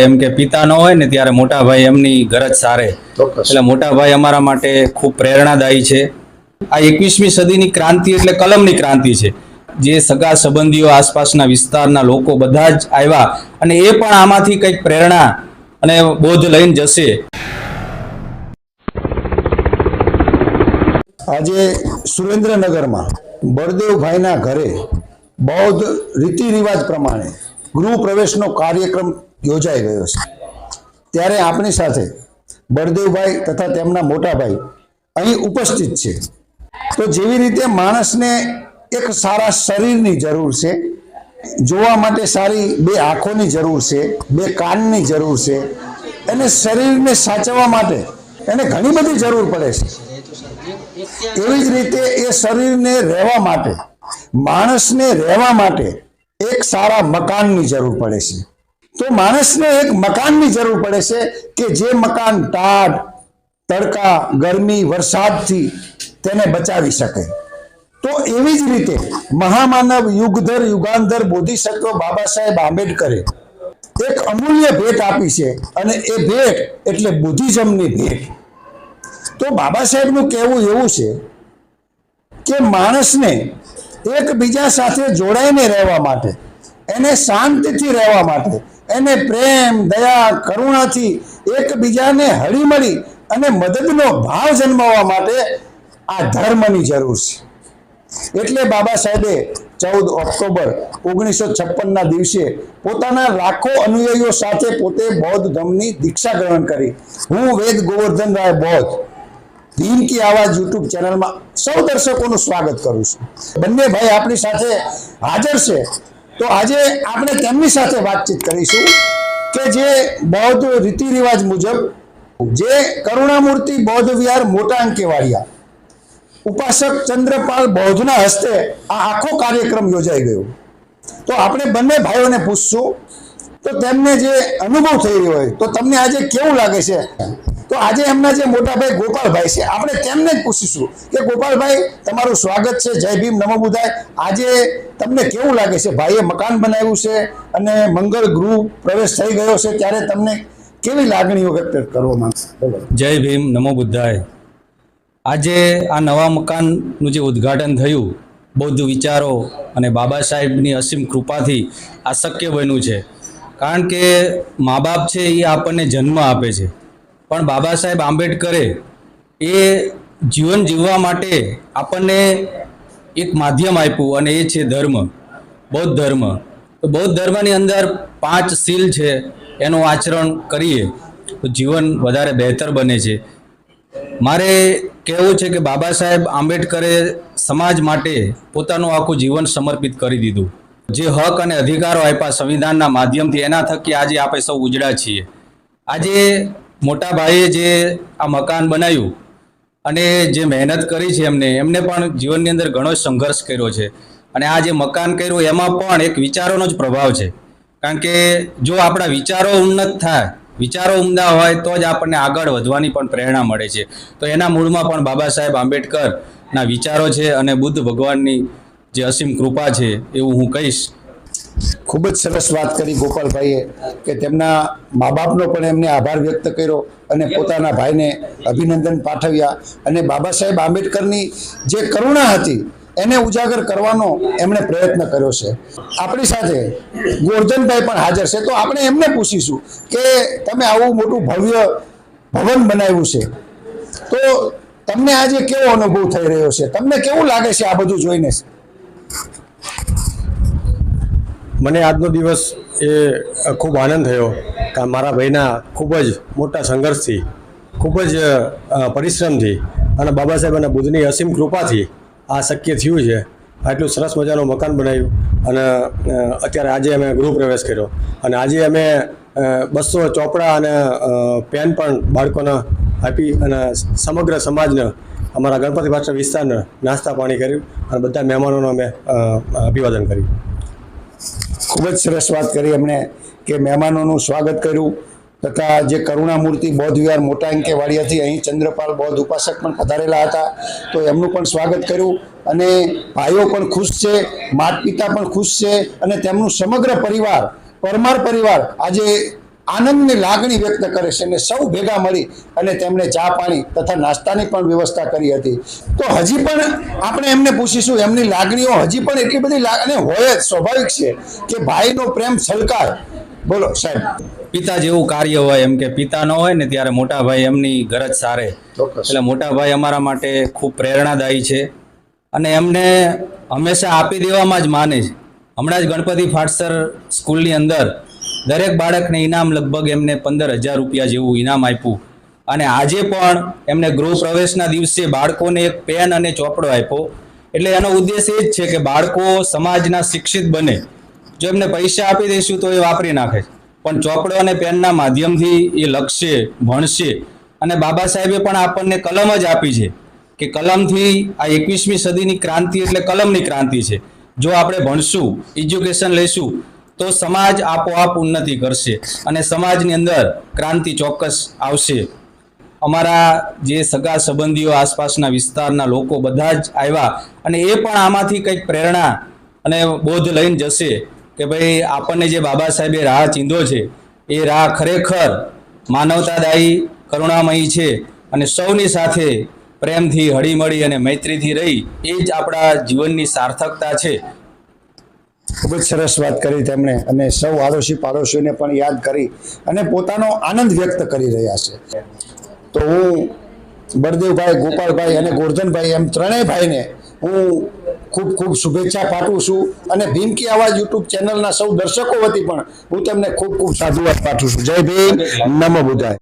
એમ કે પિતા ન હોય ને ત્યારે મોટા ભાઈ એમની ગરજ સારે. એટલે મોટા ભાઈ અમારા માટે ખૂબ પ્રેરણાદાયી છે. આ એકવીસમી સદીની ક્રાંતિ એટલે કલમની ક્રાંતિ છે. જે સગા સંબંધીઓ આસપાસના વિસ્તારના લોકો બધા જ આવ્યા અને એ પણ આમાંથી કંઈક પ્રેરણા અને બોધ લઈને જશે. આજે સુરેન્દ્રનગરમાં બળદેવભાઈના ઘરે બૌદ્ધ રીતિ રિવાજ પ્રમાણે ગૃહ પ્રવેશનો કાર્યક્રમ યોજાઈ ગયો છે. ત્યારે આપણી સાથે બળદેવભાઈ તથા તેમના મોટાભાઈ અહીં ઉપસ્થિત છે. તો જેવી રીતે માણસને એક સારા શરીરની જરૂર છે, જોવા માટે સારી બે આંખોની જરૂર છે, બે કાનની જરૂર છે, એને શરીરને સાચવવા માટે એને ઘણી બધી જરૂર પડે છે. એવી જ રીતે એ શરીરને રહેવા માટે, માણસને રહેવા માટે એક સારા મકાનની જરૂર પડે છે. તો માણસને એક મકાનની જરૂર પડે છે કે જે મકાન ટાઢ, તડકા, ગરમી, વરસાદથી તેને બચાવી શકે. તો એવી જ રીતે મહામાનવ યુગધર, યુગાંધર, બોધિસત્વ બાબા સાહેબ આંબેડકરે એક અમૂલ્ય ભેટ આપી છે અને એ ભેટ એટલે બુદ્ધિઝમની ભેટ. તો બાબા સાહેબનું કહેવું એવું છે કે માણસને એકબીજા સાથે જોડાઈને રહેવા માટે, એને શાંતિથી રહેવા માટે, એને પ્રેમ, દયા, કરુણાથી એકબીજાને હળીમળી અને મદદનો ભાવ જન્માવવા માટે આ ધર્મની જરૂર છે. એટલે બાબા સાહેબે ચૌદ ઓક્ટોબર ઓગણીસો છપ્પનના દિવસે પોતાના લાખો અનુયાયીઓ સાથે પોતે બૌદ્ધ ધર્મની દીક્ષા ગ્રહણ કરી. હું વેદ ગોવર્ધન રાય બૌદ્ધ ભીમ કી આવાજ યુટ્યુબ ચેનલમાં સૌ દર્શકોનું સ્વાગત કરું છું. બંને ભાઈ આપણી સાથે હાજર છે. તો આજે આપણે તેમની સાથે વાતચીત કરીશું કે જે બૌદ્ધ રીતિ રિવાજ મુજબ જે કરુણામૂર્તિ બૌદ્ધ વિહાર મોટા અંકે વાળ્યા. ઉપાસક ચંદ્રપાલ બૌદ્ધના હસ્તે આ આખો કાર્યક્રમ યોજાઈ ગયો. તો આપણે બંને ભાઈઓને પૂછશું તો તેમને જે અનુભવ થઈ રહ્યો હોય, તો તમને આજે કેવું લાગે છે? તો આજે એમના જે મોટાભાઈ ગોપાલભાઈ છે, આપણે તેમને જ પૂછીશું કે ગોપાલભાઈ, તમારું સ્વાગત છે, જય ભીમ નમો બુધાય. આજે તમને કેવું લાગે છે? ભાઈએ મકાન બનાવ્યું છે અને મંગળ ગૃહ પ્રવેશ થઈ ગયો છે, ત્યારે તમને કેવી લાગણીઓ વ્યક્ત કરવા માંગશે? જય ભીમ નમો બુદ્ધાય આજે આ નવા મકાનનું જે ઉદ્ઘાટન થયું, બૌદ્ધ વિચારો અને બાબા સાહેબની અસીમ કૃપાથી આ શક્ય બન્યું છે. કારણ કે મા બાપ છે એ આપણને જન્મ આપે છે. પણ બાબા સાહેબ આંબેડકરે એ જીવન જીવવા માટે આપણને એક માધ્યમ આપ્યું અને એ છે ધર્મ, બૌદ્ધ ધર્મ. તો બૌદ્ધ ધર્મની અંદર પાંચ સીલ છે, એનું આચરણ કરીએ તો જીવન વધારે બહેતર બને છે. મારે કહેવું છે કે બાબા સાહેબ આંબેડકરે સમાજ માટે પોતાનું આખું જીવન સમર્પિત કરી દીધું. જે હક અને અધિકારો આપ્યા સંવિધાનના માધ્યમથી, એના થકી આજે આપણે સૌ ઉજળા છીએ. આજે મોટા ભાઈએ જે આ મકાન બનાવ્યું અને જે મહેનત કરી છે એમને એમને પણ જીવનની અંદર ઘણો સંઘર્ષ કર્યો છે. અને આ જે મકાન કર્યું, એમાં પણ એક વિચારોનો જ પ્રભાવ છે. કારણ કે જો આપણા વિચારો ઉન્નત થાય, વિચારો ઉમદા હોય, તો જ આપણને આગળ વધવાની પણ પ્રેરણા મળે છે. તો એના મૂળમાં પણ બાબા સાહેબ આંબેડકરના વિચારો છે અને બુદ્ધ ભગવાનની જે અસીમ કૃપા છે એવું હું કહીશ. ખૂબ જ સરસ વાત કરી ગોપાલભાઈએ કે તેમના મા બાપનો પણ એમને આભાર વ્યક્ત કર્યો અને પોતાના ભાઈને અભિનંદન પાઠવ્યા. અને બાબા સાહેબ આંબેડકરની જે કરુણા હતી એને ઉજાગર કરવાનો એમણે પ્રયત્ન કર્યો છે. આપણી સાથે ગોરધનભાઈ પણ હાજર છે. તો આપણે એમને પૂછીશું કે તમે આવું મોટું ભવ્ય ભવન બનાવ્યું છે. તો તમને આજે કેવો અનુભવ થઈ રહ્યો છે? તમને કેવું લાગે છે આ બધું જોઈને? મને આજનો દિવસ એ ખૂબ આનંદ થયો કે મારા ભાઈના ખૂબ જ મોટા સંઘર્ષથી, ખૂબ જ પરિશ્રમથી અને બાબા સાહેબ અને બુદ્ધની અસીમ કૃપાથી આ શક્ય થયું છે. આટલું સરસ મજાનું મકાન બનાવ્યું અને અત્યારે આજે અમે ગૃહ પ્રવેશ કર્યો. અને આજે અમે બસો ચોપડા અને પેન પણ બાળકોને આપી અને સમગ્ર સમાજને, અમારા ગણપતિ પાછળ વિસ્તારને નાસ્તા પાણી કર્યું અને બધા મહેમાનોને અમે અભિવાદન કર્યું. ખૂબ જ સરસ વાત કરી એમણે કે મહેમાનોનું સ્વાગત કર્યું તથા જે કરુણામૂર્તિ બૌદ્ધ વિહાર મોટા અંકે વાડિયાથી અહીં ચંદ્રપાલ બૌદ્ધ ઉપાસક પણ પધારેલા હતા, તો એમનું પણ સ્વાગત કર્યું અને ભાઈઓ પણ ખુશ છે માતા પિતા પણ ખુશ છે અને તેમનું સમગ્ર પરિવાર, પરમાર પરિવાર આજે આનંદની લાગણી વ્યક્ત કરે છે અને સૌ ભેગા મળી અને તેમણે ચા પાણી તથા નાસ્તાની પણ વ્યવસ્થા કરી હતી. તો હજી પણ આપણે એમને પૂછીશું એમની લાગણીઓ હજી પણ એટલી બધી લાગણી હોય જ સ્વાભાવિક છે કે ભાઈનો પ્રેમ છલકાય બોલો સાહેબ. પિતા જેવું કાર્ય હોય એમ કે પિતા ન હોય ને ત્યારે મોટા ભાઈ એમની ગરજ સારે. એટલે મોટા ભાઈ અમારા માટે ખૂબ પ્રેરણાદાયી છે. અને એમને હંમેશા આપી દેવામાં જ માને છે. હમણાં જ ગણપતિ ફાટસર સ્કૂલની અંદર દરેક બાળકને ઇનામ લગભગ એમને પંદર હજાર રૂપિયા જેવું ઇનામ આપ્યું. અને આજે પણ એમને ગૃહ પ્રવેશના દિવસે બાળકોને એક પેન અને ચોપડો આપ્યો. એટલે એનો ઉદ્દેશ એ જ છે કે બાળકો સમાજના શિક્ષિત બને. જો એમને પૈસા આપી દઈશું તો એ વાપરી નાખે પણ ચોપડો અને પેનના માધ્યમથી એ લખશે, ભણશે. અને બાબા સાહેબે પણ આપણને કલમ જ આપી છે કે કલમથી આ એકવીસમી સદીની ક્રાંતિ એટલે કલમની ક્રાંતિ છે. જો આપણે ભણશું, એજ્યુકેશન લઈશું તો સમાજ આપોઆપ ઉન્નતિ કરશે અને સમાજની અંદર ક્રાંતિ ચોક્કસ આવશે. અમારા જે સગા સંબંધીઓ આસપાસના વિસ્તારના લોકો બધા જ આવ્યા અને એ પણ આમાંથી કંઈક પ્રેરણા અને બોધ લઈને જશે કે ભાઈ આપણને જે બાબા સાહેબે રાહ ચીંધો છે, એ રાહ ખરેખર માનવતાદાયી, કરુણામયી છે અને સૌની સાથે પ્રેમથી, હળીમળી અને મૈત્રીથી રહી એ જ આપણા જીવનની સાર્થકતા છે. ખૂબ જ સરસ વાત કરી તેમણે અને સૌ આડોશી પાડોશીઓને પણ યાદ કરી અને પોતાનો આનંદ વ્યક્ત કરી રહ્યા છે. તો હું બળદેવભાઈ, ગોપાલભાઈ અને ગોરધનભાઈ એમ ત્રણેય ભાઈને હું ખૂબ ખૂબ શુભેચ્છા પાઠવું છું અને ભીમકી આવાજ યુટ્યુબ ચેનલના સૌ દર્શકો વતી પણ હું તેમને ખૂબ ખૂબ સાધુવાદ પાઠવું છું. જય ભીમ, નમો બુદ્ધાય